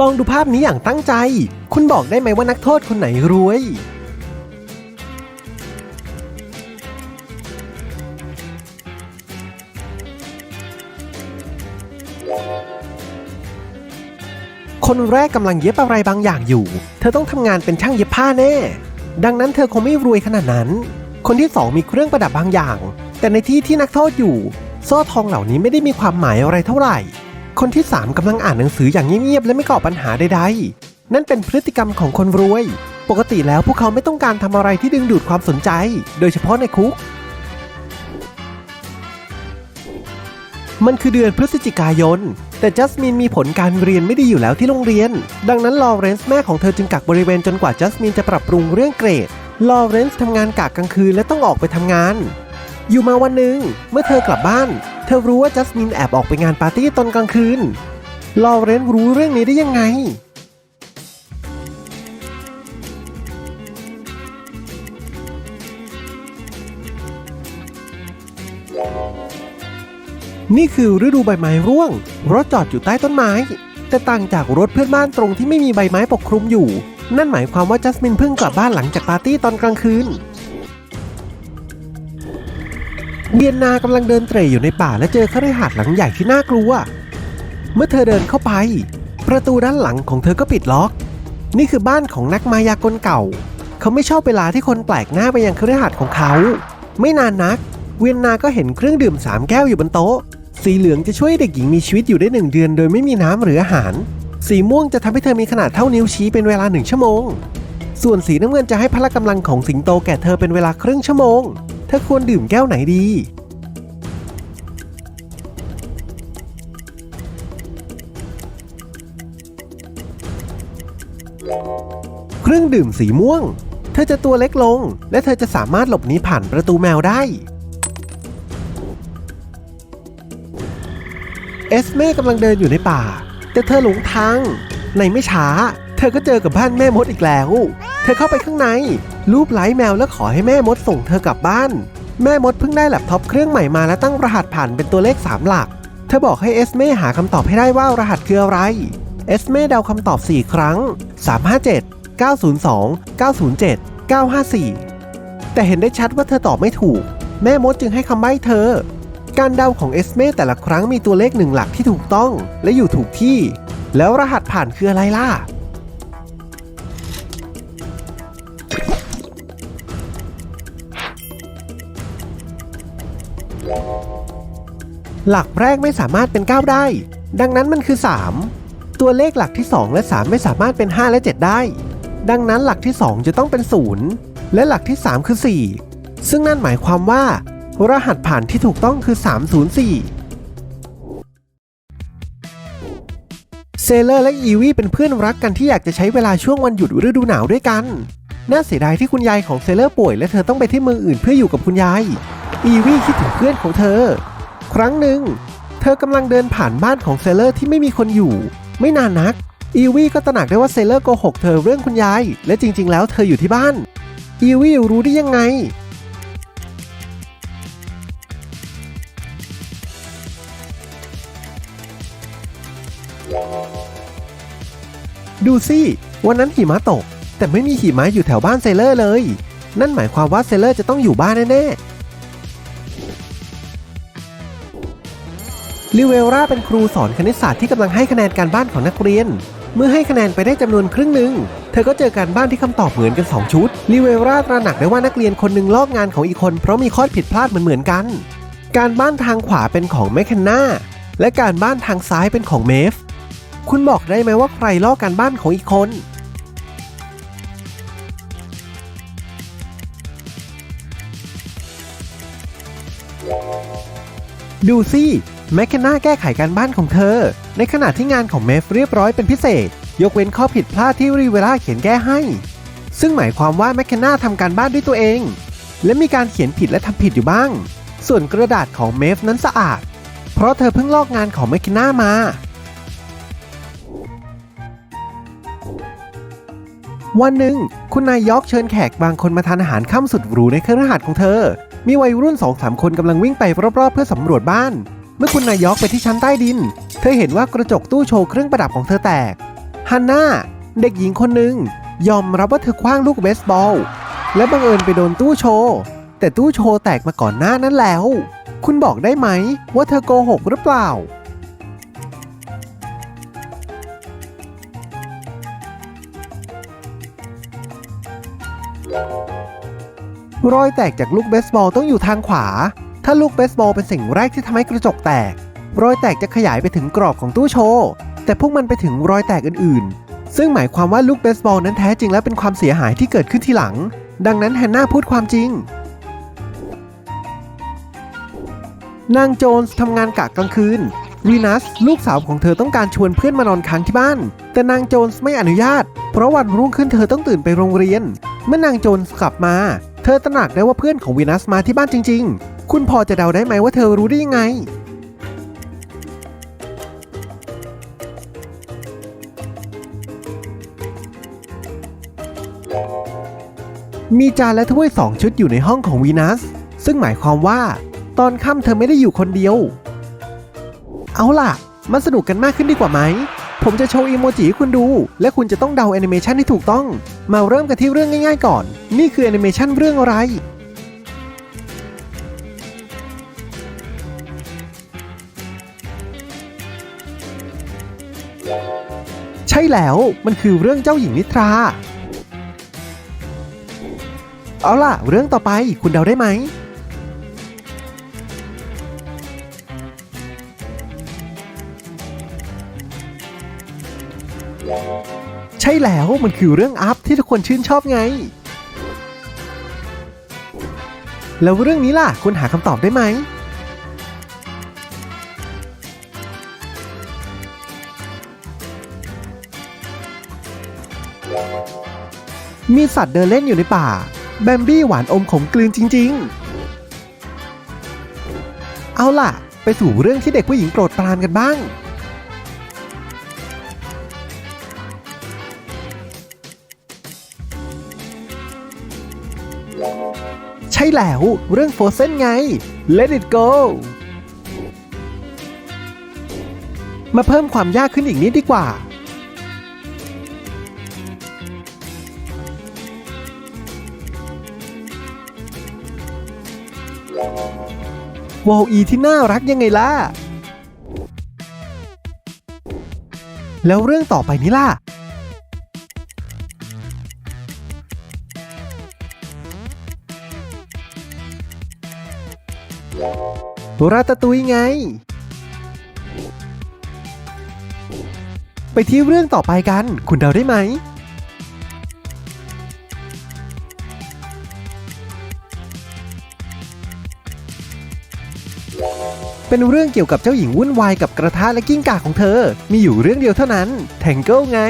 ลองดูภาพนี้อย่างตั้งใจ คุณบอกได้ไหมว่านักโทษคนไหนรวย คนแรกกำลังเย็บอะไรบางอย่างอยู่ เธอต้องทำงานเป็นช่างเย็บผ้าแน่ ดังนั้นเธอคงไม่รวยขนาดนั้น คนที่สองมีเครื่องประดับบางอย่าง แต่ในที่ที่นักโทษอยู่ โซ่ทองเหล่านี้ไม่ได้มีความหมายอะไรเท่าไหร่ คนที่สามกำลังอ่านหนังสืออย่างเงียบๆและไม่ก่อปัญหาใดๆ นั่นเป็นพฤติกรรมของคนรวย ปกติแล้วพวกเขาไม่ต้องการทำอะไรที่ดึงดูดความสนใจ โดยเฉพาะในคุก มันคือเดือนพฤศจิกายน แต่จัสมินมีผลการเรียนไม่ดีอยู่แล้วที่โรงเรียน ดังนั้นลอเรนซ์แม่ของเธอจึงกักบริเวณจนกว่าจัสมินจะปรับปรุงเรื่องเกรดลอเรนซ์ทำงานกะกลางคืนและต้องออกไปทำงาน อยู่มาวันหนึ่งเมื่อเธอกลับบ้าน เธอรู้ว่าจัสมินแอบออกไปงานปาร์ตี้ตอนกลางคืน ลอเรนซ์รู้เรื่องนี้ได้ยังไง นี่คือฤดูใบไม้ร่วง รถจอดอยู่ใต้ต้นไม้ แต่ต่างจากรถเพื่อนบ้านตรงที่ไม่มีใบไม้ปกคลุมอยู่ นั่นหมายความว่าจัสมินเพิ่งกลับบ้านหลังจากปาร์ตี้ตอนกลางคืน เดียนนากำลังเดินเตร่อยู่ในป่าและเจอคฤหาสน์หลังใหญ่ที่น่ากลัว เมื่อเธอเดินเข้าไป ประตูด้านหลังของเธอก็ปิดล็อก นี่คือบ้านของนักมายากลเก่า เขาไม่ชอบเวลาที่คนแปลกหน้าไปยังคฤหาสน์ของเขา ไม่นานนัก เวียนนาก็เห็นเครื่องดื่มสามแก้วอยู่บนโต๊ะ สีเหลืองจะช่วยเด็กหญิงมีชีวิตอยู่ได้หนึ่งเดือน โดยไม่มีน้ำหรืออาหาร สีม่วงจะทำให้เธอมีขนาดเท่านิ้วชี้เป็นเวลาหนึ่งชั่วโมง ส่วนสีน้ำเงินจะให้พละกำลังของสิงโตแก่เธอเป็นเวลาครึ่งชั่วโมง เธอควรดื่มแก้วไหนดี เครื่องดื่มสีม่วง เธอจะตัวเล็กลง และเธอจะสามารถหลบหนีผ่านประตูแมวได้ เอสเม่กำลังเดินอยู่ในป่า แต่เธอหลงทาง ในไม่ช้า เธอก็เจอกับบ้านแม่มดอีกแล้ว เธอเข้าไปข้างใน รูปไล้แมวแล้วขอให้แม่มดส่งเธอกลับบ้าน แม่มดเพิ่งได้แล็ปท็อปเครื่องใหม่มาและตั้งรหัสผ่านเป็นตัวเลข 3 หลัก เธอบอกให้เอสเม่หาคำตอบให้ได้ว่ารหัสคืออะไร เอสเม่เดาคำตอบ 4 ครั้ง 357 902 907 954 แต่เห็นได้ชัดว่าเธอตอบไม่ถูก แม่มดจึงให้คำใบ้เธอ การเดาของเอสเม่แต่ละครั้งมีตัวเลขหนึ่งหลักที่ถูกต้องและอยู่ถูกที่ แล้วรหัสผ่านคืออะไรล่ะ หลักแรกไม่สามารถเป็น 9 ได้ ดังนั้นมันคือ 3 ตัวเลขหลักที่ 2 และ 3 ไม่สามารถเป็น 5 และ 7 ได้ ดังนั้นหลักที่ 2 จะต้องเป็น 0 และหลักที่ 3 คือ 4 ซึ่งนั่นหมายความว่า รหัสผ่านที่ถูกต้องคือ 304 เซเลอร์และอีวีเป็นเพื่อนรักกันที่อยากจะใช้เวลาช่วงวันหยุดฤดูหนาวด้วยกัน น่าเสียดายที่คุณยายของเซเลอร์ป่วยและเธอต้องไปที่เมืองอื่นเพื่ออยู่กับคุณยาย อีวีคิดถึงเพื่อนของเธอ ครั้งหนึ่ง เธอกำลังเดินผ่านบ้านของเซเลอร์ที่ไม่มีคนอยู่ ไม่นานนัก อีวี่ก็ตระหนักได้ว่าเซเลอร์โกหกเธอเรื่องคุณยาย และจริง ๆ แล้วเธออยู่ที่บ้าน อีวี่รู้ได้ยังไง ดูสิ วันนั้นหิมะตก แต่ไม่มีหิมะอยู่แถวบ้านเซเลอร์เลย นั่นหมายความว่าเซเลอร์จะต้องอยู่บ้านแน่ๆ ลิเวลราเป็นครูสอนคณิตศาสตร์ที่กำลังให้คะแนนการบ้านของนักเรียน เมื่อให้คะแนนไปได้จำนวนครึ่งหนึ่ง เธอก็เจอการบ้านที่คำตอบเหมือนกัน 2 ชุด ลิเวลราตระหนักได้ว่านักเรียนคนหนึ่งลอกงานของอีกคน เพราะมีข้อผิดพลาดเหมือนๆกัน การบ้านทางขวาเป็นของแมคคนนาและการบ้านทางซ้ายเป็นของเมฟ คุณบอกได้ไหมว่าใครลอกการบ้านของอีกคนดูสิ แมคเคนนาแก้ไขการบ้านของเธอ ในขณะที่งานของเมฟเรียบร้อยเป็นพิเศษ ยกเว้นข้อผิดพลาดที่รีเวล่าเขียนแก้ให้ ซึ่งหมายความว่าแมคเคนนาทำการบ้านด้วยตัวเอง และมีการเขียนผิดและทำผิดอยู่บ้าง ส่วนกระดาษของเมฟนั้นสะอาด เพราะเธอเพิ่งลอกงานของแมคเคนนามา วันหนึ่ง คุณนายยอกเชิญแขกบางคนมาทานอาหารค่ำสุดหรูในเครือหาสน์ของเธอ มีวัยรุ่นสองสามคนกำลังวิ่งไปรอบๆเพื่อสำรวจบ้าน เมื่อคุณนายยอกไปที่ชั้นใต้ดิน เธอเห็นว่ากระจกตู้โชว์เครื่องประดับของเธอแตกฮันน่าเด็กหญิงคนหนึ่งยอมรับว่าเธอคว้างลูกเบสบอล และบังเอิญไปโดนตู้โชว์แต่ตู้โชว์แตกมาก่อนหน้านั้นแล้ว คุณบอกได้ไหมว่าเธอโกหกหรือเปล่า รอยแตกจากลูกเบสบอลต้องอยู่ทางขวา ถ้าลูกเบสบอลเป็นสิ่งแรกที่ทำให้กระจกแตก รอยแตกจะขยายไปถึงกรอบของตู้โชว์ แต่พวกมันไปถึงรอยแตกอื่นๆ ซึ่งหมายความว่าลูกเบสบอลนั้นแท้จริงแล้วเป็นความเสียหายที่เกิดขึ้นทีหลัง ดังนั้นแฮนนาพูดความจริง นางโจนส์ทำงานกะกลางคืนวีนัสลูกสาวของเธอต้องการชวนเพื่อนมานอนค้างที่บ้าน แต่นางโจนส์ไม่อนุญาต เพราะวันรุ่งขึ้นเธอต้องตื่นไปโรงเรียน เมื่อนางโจนส์กลับมา เธอตระหนักได้ว่าเพื่อนของวีนัสมาที่บ้านจริง คุณพอจะเดาได้ไหมว่าเธอรู้ได้ยังไง มีจานและถ้วยสองชุดอยู่ในห้องของวีนัส ซึ่งหมายความว่า ตอนค่ำเธอไม่ได้อยู่คนเดียว เอาล่ะมาสนุกกันมากขึ้นดีกว่าไหม ผมจะโชว์อีโมจิให้คุณดู และคุณจะต้องเดาแอนิเมชันที่ถูกต้อง มาเริ่มกันที่เรื่องง่ายๆก่อน นี่คือแอนิเมชันเรื่องอะไร ใช่แล้วมันคือเรื่องเจ้าหญิงนิทรา เอาล่ะ เรื่องต่อไปคุณเดาได้ไหม ใช่แล้วมันคือเรื่องอัพที่ทุกคนชื่นชอบไง แล้วเรื่องนี้ล่ะ คุณหาคำตอบได้ไหม มีสัตว์เดินเล่นอยู่ในป่า แบมบี้หวานอมขมกลืนจริง ๆ เอาล่ะ ไปสู่เรื่องที่เด็กผู้หญิงโปรดปรานกันบ้าง ใช่แล้ว เรื่องโฟเซนไง Let it go มาเพิ่มความยากขึ้นอีกนิดดีกว่า วอลอีที่น่ารักยังไงล่ะ แล้วเรื่องต่อไปนี้ล่ะ ราตาตุยไง ไปที่เรื่องต่อไปกัน คุณเดาได้ไหม เป็นเรื่องเกี่ยวกับเจ้าหญิงวุ่นวายกับกระทะและกิ้งก่าของเธอ มีอยู่เรื่องเดียวเท่านั้น แทงเกิลไง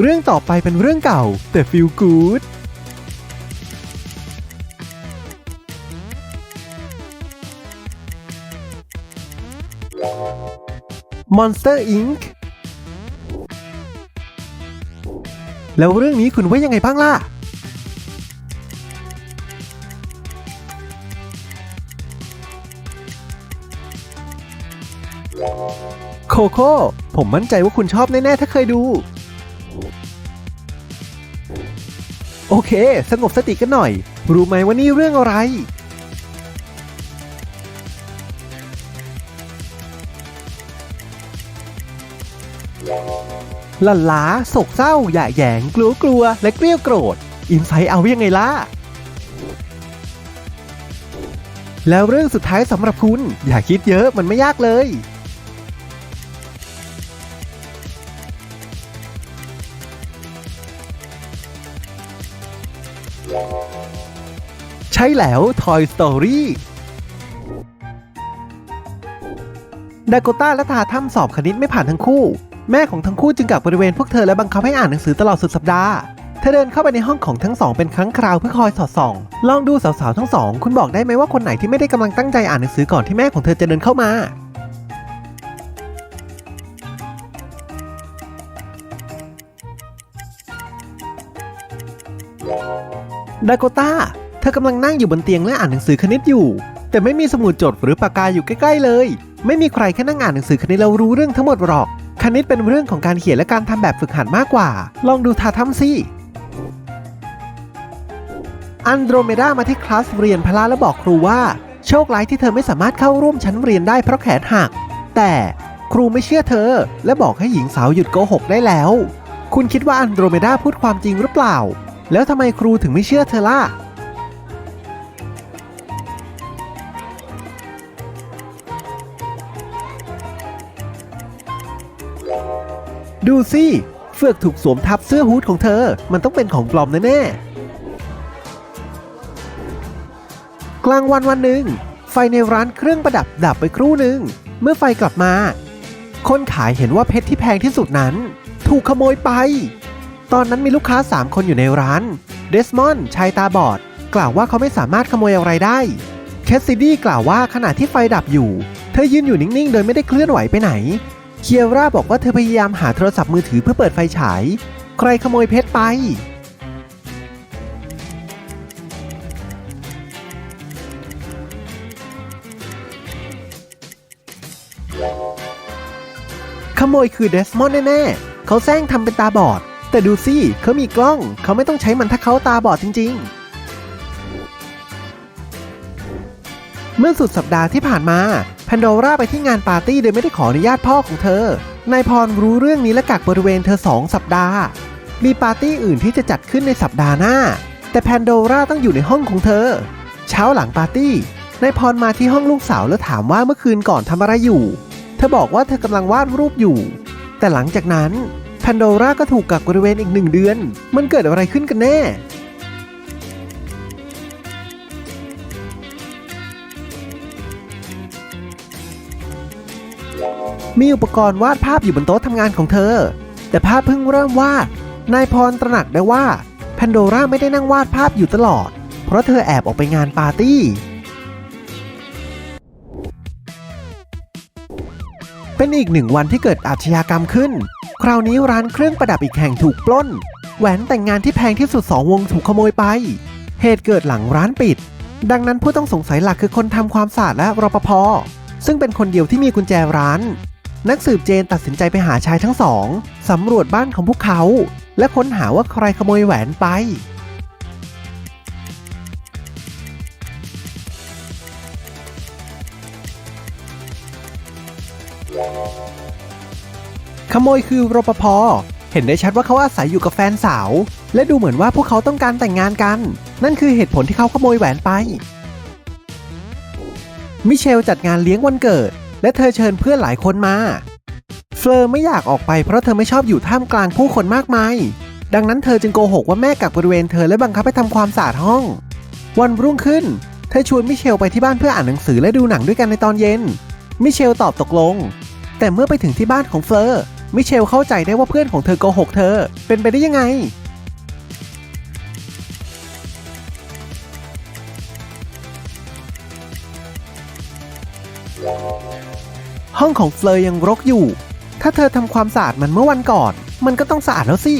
เรื่องต่อไปเป็นเรื่องเก่า แต่ฟีลกู๊ด Monster Inc. แล้วเรื่องนี้คุณว่ายังไงบ้างล่ะ โคโค่ผมมั่นใจว่าคุณชอบแน่ ๆ ถ้าเคยดู โอเค สงบสติกันหน่อย รู้ไหมว่านี่เรื่องอะไร หลันล้าโศกเศร้า หย่าแยง กลัวกลัว และเกลี้ยวโกรธ อินไซต์เอายังไงล่ะ แล้วเรื่องสุดท้ายสำหรับคุณ อย่าคิดเยอะมันไม่ยากเลย ใช่แล้ว Toy Story ดากต้าและทาทำสอบคณิตไม่ผ่านทั้งคู่ แม่ของทั้งคู่จึงกับบริเวณพวกเธอและบังคับให้อ่านหนังสือตลอดสุดสัปดาห์ เธอเดินเข้าไปในห้องของทั้งสองเป็นครั้งคราวเพื่อคอยสอดส่อง ลองดูสาวๆทั้งสอง คุณบอกได้ไหมว่าคนไหนที่ไม่ได้กำลังตั้งใจอ่านหนังสือก่อนที่แม่ของเธอจะเดินเข้ามาดากต้า เธอกำลังนั่งอยู่บนเตียงและอ่านหนังสือคณิตอยู่ แต่ไม่มีสมุดจดหรือปากกาอยู่ใกล้ๆเลย ไม่มีใครแค่นั่งอ่านหนังสือคณิตแล้วรู้เรื่องทั้งหมดหรอก คณิตเป็นเรื่องของการเขียนและการทำแบบฝึกหัดมากกว่า ลองดูทาทำสิอันโดรเมดามาที่คลาสเรียนพละและบอกครูว่า โชคร้ายที่เธอไม่สามารถเข้าร่วมชั้นเรียนได้เพราะแขนหัก แต่ครูไม่เชื่อเธอ และบอกให้หญิงสาวหยุดโกหกได้แล้ว คุณคิดว่าอันโดรเมดาพูดความจริงหรือเปล่า แล้วทำไมครูถึงไม่เชื่อเธอล่ะ ดูสิเฟือกถูกสวมทับเสื้อฮูดของเธอ มันต้องเป็นของปลอมแน่ๆ กลางวันวันหนึ่ง ไฟในร้านเครื่องประดับดับไปครู่หนึ่ง เมื่อไฟกลับมา คนขายเห็นว่าเพชรที่แพงที่สุดนั้น ถูกขโมยไป ตอนนั้นมีลูกค้า 3 คนอยู่ในร้าน เดสมอนด์ชายตาบอด กล่าวว่าเขาไม่สามารถขโมยอะไรได้ แคสซิดี้กล่าวว่าขณะที่ไฟดับอยู่ เธอยืนอยู่นิ่งๆ โดยไม่ได้เคลื่อนไหวไปไหน เคียร่าบอกว่าเธอพยายามหาโทรศัพท์มือถือเพื่อเปิดไฟฉาย ใครขโมยเพชรไป ขโมยคือเดสมอนด์แน่ๆ เขาแซงทำเป็นตาบอด แต่ดูสิเขามีกล้อง เขาไม่ต้องใช้มันถ้าเขาตาบอดจริง ๆเมื่อสุดสัปดาห์ที่ผ่านมา นโดราไปที่งานปาร์ตี้โดยไม่ได้ขออนุญาตพ่อของเธอ นายพรรู้เรื่องนี้และกักบริเวณเธอสองสัปดาห์ มีปาร์ตี้อื่นที่จะจัดขึ้นในสัปดาห์หน้า แต่แพนโดราต้องอยู่ในห้องของเธอ เช้าหลังปาร์ตี้ นายพรมาที่ห้องลูกสาวแล้วถามว่าเมื่อคืนก่อนทำอะไรอยู่ เธอบอกว่าเธอกำลังวาดรูปอยู่ แต่หลังจากนั้นแพนโดราก็ถูกกักบริเวณอีกหนึ่งเดือน มันเกิดอะไรขึ้นกันแน่ มีอุปกรณ์วาดภาพอยู่บนโต๊ะทำงานของเธอ แต่ภาพเพิ่งเริ่มวาด นายพรตระหนักได้ว่าแพนโดราไม่ได้นั่งวาดภาพอยู่ตลอด เพราะเธอแอบออกไปงานปาร์ตี้ เป็นอีกหนึ่งวันที่เกิดอาชญากรรมขึ้น คราวนี้ร้านเครื่องประดับอีกแห่งถูกปล้น แหวนแต่งงานที่แพงที่สุดสองวงถูกขโมยไป เหตุเกิดหลังร้านปิด ดังนั้นผู้ต้องสงสัยหลักคือคนทำความสะอาดและรปภซึ่งเป็นคนเดียวที่มีกุญแจร้าน นักสืบเจนตัดสินใจไปหาชายทั้งสองสำรวจบ้านของพวกเขา และค้นหาว่าใครขโมยแหวนไป ขโมยคือรปภเห็นได้ชัดว่าเขาอาศัยอยู่กับแฟนสาว และดูเหมือนว่าพวกเขาต้องการแต่งงานกัน นั่นคือเหตุผลที่เขาขโมยแหวนไป มิเชลจัดงานเลี้ยงวันเกิด และเธอเชิญเพื่อนหลายคนมาเฟลอร์ไม่อยากออกไปเพราะเธอไม่ชอบอยู่ท่ามกลางผู้คนมากมาย ดังนั้นเธอจึงโกหกว่าแม่กักบริเวณเธอและบังคับให้ทำความสะอาดห้อง วันรุ่งขึ้น เธอชวนมิเชลไปที่บ้านเพื่ออ่านหนังสือและดูหนังด้วยกันในตอนเย็น มิเชลตอบตกลง แต่เมื่อไปถึงที่บ้านของเฟลอร์มิเชลเข้าใจได้ว่าเพื่อนของเธอโกหกเธอ เป็นไปได้ยังไง ห้องของเฟลยังรกอยู่ ถ้าเธอทำความสะอาดมันเมื่อวันก่อน มันก็ต้องสะอาดแล้วสิ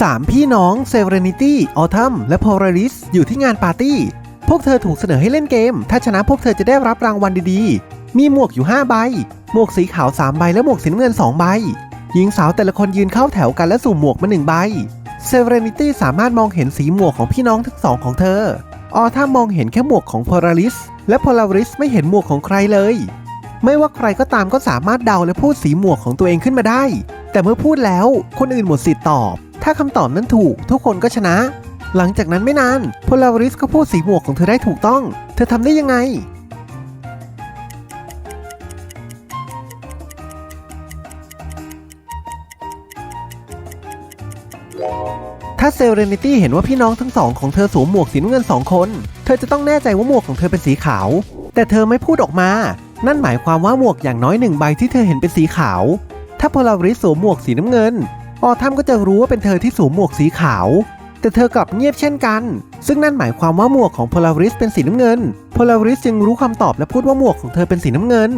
สามพี่น้องเซเรนิตี้ออทัมและโพลาริสอยู่ที่งานปาร์ตี้ พวกเธอถูกเสนอให้เล่นเกม ถ้าชนะพวกเธอจะได้รับรางวัลดีๆ มีหมวกอยู่ 5 ใบ หมวกสีขาว 3 ใบ และหมวกสีน้ำเงิน 2 ใบ หญิงสาวแต่ละคนยืนเข้าแถวกันและสุ่มหมวกมา1ใบเซเรนิตี้สามารถมองเห็นสีหมวกของพี่น้องทั้งสองของเธอ ออทัมมองเห็นแค่หมวกของโพลาริส และโพลาริสไม่เห็นหมวกของใครเลย ไม่ว่าใครก็ตามก็สามารถเดาและพูดสีหมวกของตัวเองขึ้นมาได้ แต่เมื่อพูดแล้วคนอื่นหมดสิทธิ์ตอบ ถ้าคำตอบนั้นถูก ทุกคนก็ชนะ หลังจากนั้นไม่นานโพลาริสก็พูดสีหมวกของเธอได้ถูกต้อง เธอทำได้ยังไง ถ้าเซเรนิตี้เห็นว่าพี่น้องทั้งสองของเธอสวมหมวกสีน้ำเงินสองคน เธอจะต้องแน่ใจว่าหมวกของเธอเป็นสีขาว แต่เธอไม่พูดออกมา นั่นหมายความว่าหมวกอย่างน้อยหนึ่งใบที่เธอเห็นเป็นสีขาว ถ้าโพลาริสสวมหมวกสีน้ำเงิน ออทัมก็จะรู้ว่าเป็นเธอที่สวมหมวกสีขาว แต่เธอกลับเงียบเช่นกัน ซึ่งนั่นหมายความว่าหมวกของโพลาริสเป็นสีน้ำเงินโพลาริสจึงรู้คำตอบและพูดว่าหมวกของเธอเป็นสีน้ำเงิน